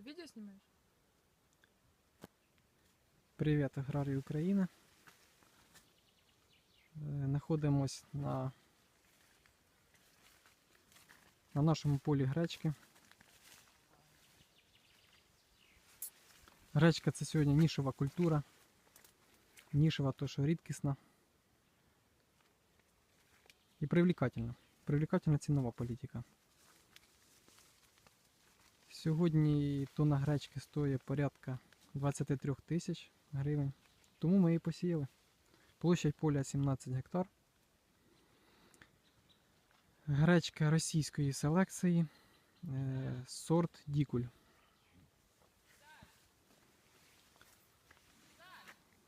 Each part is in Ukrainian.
Ты видео снимаешь? Привіт, аграрії України. Е, Знаходимось на, на нашому полі гречки. Гречка це сьогодні нішова культура. Нішова, то що рідкісна. І привлекательна. Привлекательна цінова політика. Сьогодні тонна гречки стоїть порядка 23 тисяч гривень. Тому ми її посіяли. Площадь поля 17 гектар. Гречка російської селекції. е, Сорт Дікуль.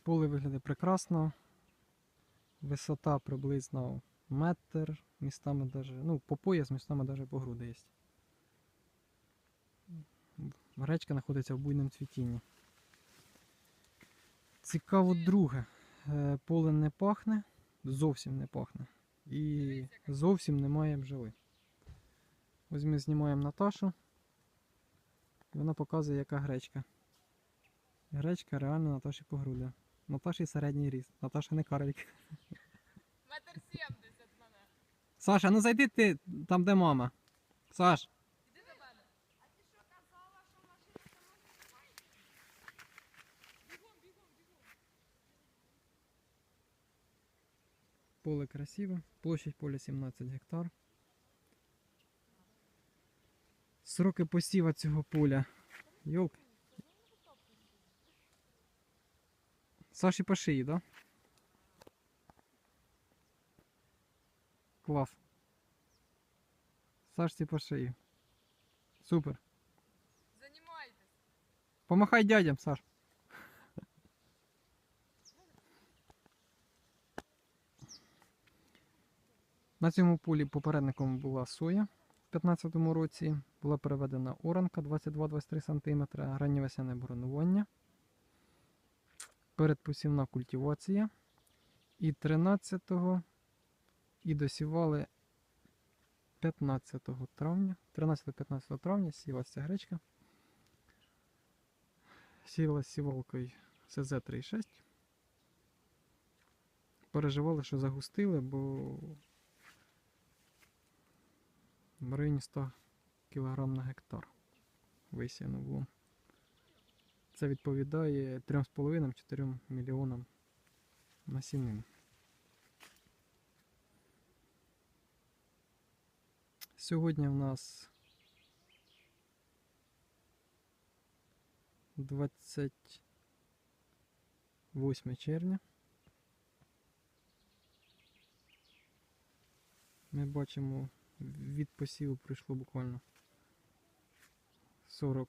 Поле виглядає прекрасно. Висота приблизно метр, містами даже, ну, по пояс, містами даже по груди є. Гречка знаходиться в буйному цвітінні. Цікаво друге. Е, Поле не пахне, зовсім не пахне. І зовсім немає бджоли. Ось ми знімаємо Наташу. І вона показує, яка гречка. Гречка реально Наташі по груди. Наташі середній ріст. Наташа не карлик. Метр сімдесят мене. Саша, ну зайди ти там, де мама. Саш, поле красиве. Площадь поля 17 гектар. Сроки посіва цього поля. Йолки. Саші по шиї, да? Клас. Сашці по шиї. Супер. Занімайтесь. Помахай дядям, Саш. На цьому полі попередником була соя в 2015 році. Була переведена оранка 22-23 см, ранньовесняне боронування, передпосівна культивація. І 13-го і досівали 15 травня. 13-15 травня сілася гречка. Сіла сівалкою СЗ-36. Переживали, що загустили, бо в районі 100 кг на гектар висіяно було. Це відповідає 3,5-4 мільйонам насінин. Сьогодні в нас 28 червня. Ми бачимо, від посіву пройшло буквально 40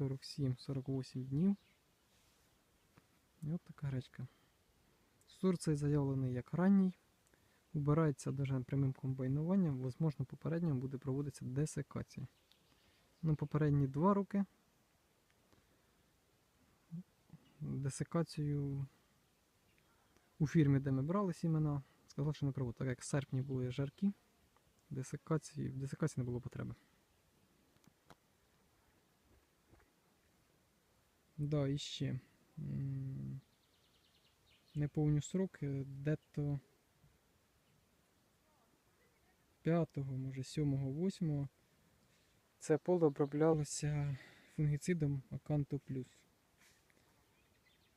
47-48 днів. І от така гречка. Сорт цей заявлений як ранній. Убирається навіть прямим комбайнуванням, можливо, попередньо буде проводитися десекація. Ну, попередні два роки десекацію у фірмі, де ми брали сімена, сказали, що не проводить. Так як в серпні були жаркі, десекації, в десекації не було потреби. Да, і ще. Не повню срок, е, де-то 5, може 7, 8 це поле оброблялося фунгіцидом Аканто Плюс.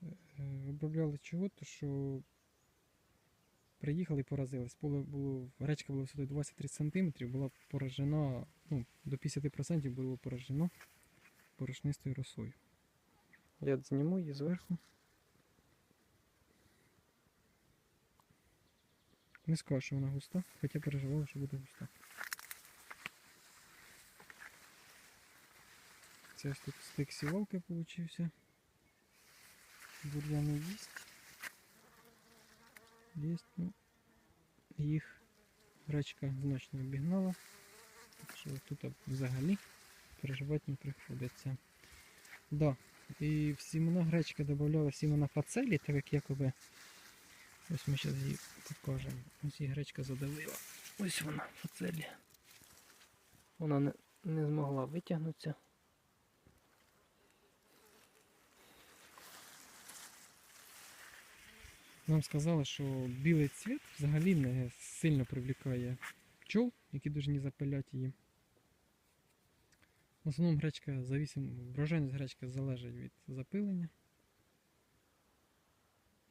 Е, Обробляли чого? То що приїхали і поразились. Поле було, гречка була висотою 23 см, була поражена, ну, до 50% було поражено порошнистою росою. Я зніму її зверху. Не скажу, що вона густа, хоча переживала, що буде густа. Це ось тут стик сівалки получився. Бур'яни їсть. Ну, їх гречка значно обігнала. Так що тут взагалі переживати не приходиться. Да. І в сімена гречки додавали сімена фацелі, так як якоби. Ось ми зараз її покажемо. Ось її гречка задавила. Ось вона, фацелі. Вона не, не змогла витягнутися. Нам сказали, що білий цвіт взагалі не сильно привлікає пчол, які повинні запиляти її. В основному гречка завісим, врожайність гречки залежить від запилення.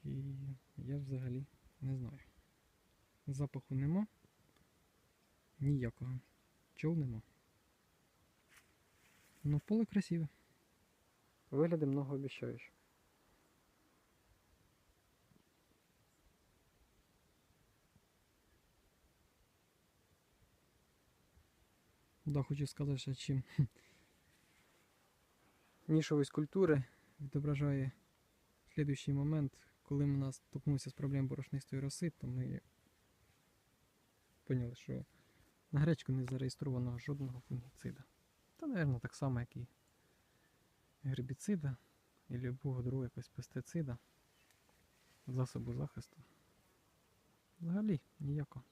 І я взагалі не знаю. Запаху нема. Ніякого. Пчол нема. Ну, поле красиве. Вигляди многообіцяюче. Да, хочу сказати, що чим нішовість культури відображає слідуючий момент, коли ми нас стикнулися з проблемою борошнистої роси, то ми поняли, що на гречку не зареєстровано жодного фунгіцида. Та, мабуть, так само, як і гербіцида і любого другого якогось пестицида, засобу захисту. Взагалі ніякого.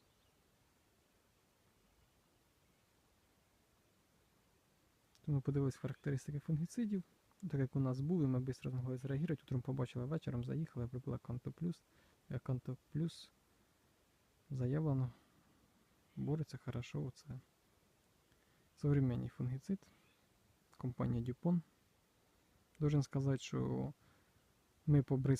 Тому подивились характеристики фунгіцидів. Так як у нас були, ми швидко змогли зреагувати. Утром побачили вечором, заїхали, пробила Канто Плюс. Канто Плюс заявлено, бореться хорошо. Це современний фунгіцид. Компанія Дюпон. Должен сказати, що ми побризкали